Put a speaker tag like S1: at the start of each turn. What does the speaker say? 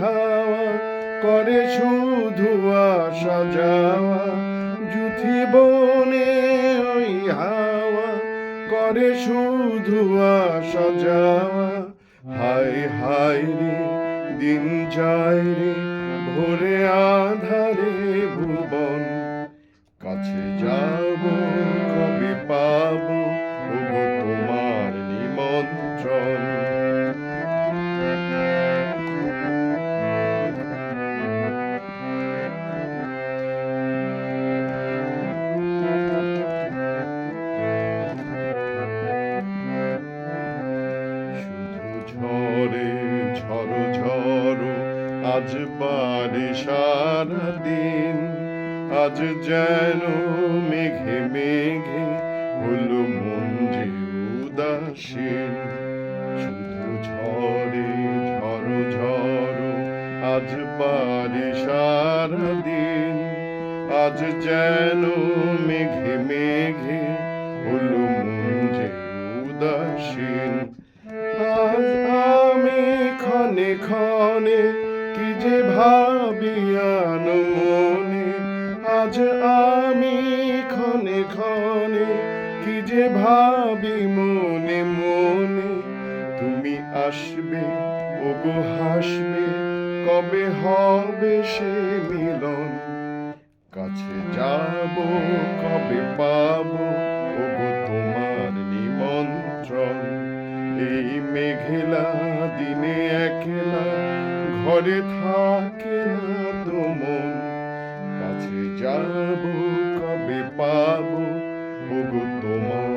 S1: হাওয়া করে শুধু আসা যাওয়া। জুথি বনে ওই হাওয়া করে শুধু আসা যাওয়া। হাই হায় রে, দিন যায় রে, ভোরে আধারে ভুবন। কাছে ঝড়ো ঝড়ো আজ বারে সারা দিন। আজ যেন মেঘে মেঘে হলো মন যে উদাসীন। শুধু ঝরে ঝড়ো ঝড়ো আজ বারে সারা দিন। আজ যেন মেঘে মেঘে হলো মন যে উদাসীন। কি যে ভাবিয়ান মনে আজ আমি ক্ষণে ক্ষণে কি যে ভাবি মনে মনে। তুমি আসবে, ওগো হাসবে, কবে হবে সে মিলন? কাছে যাব, কবে পাবো, ওগো তোমার নিমন্ত্রণ? এই মেঘেলা দিনে একলা ঘরে থাকে না তোমন কাছে যাব কবে পাবো? ওগো তোমার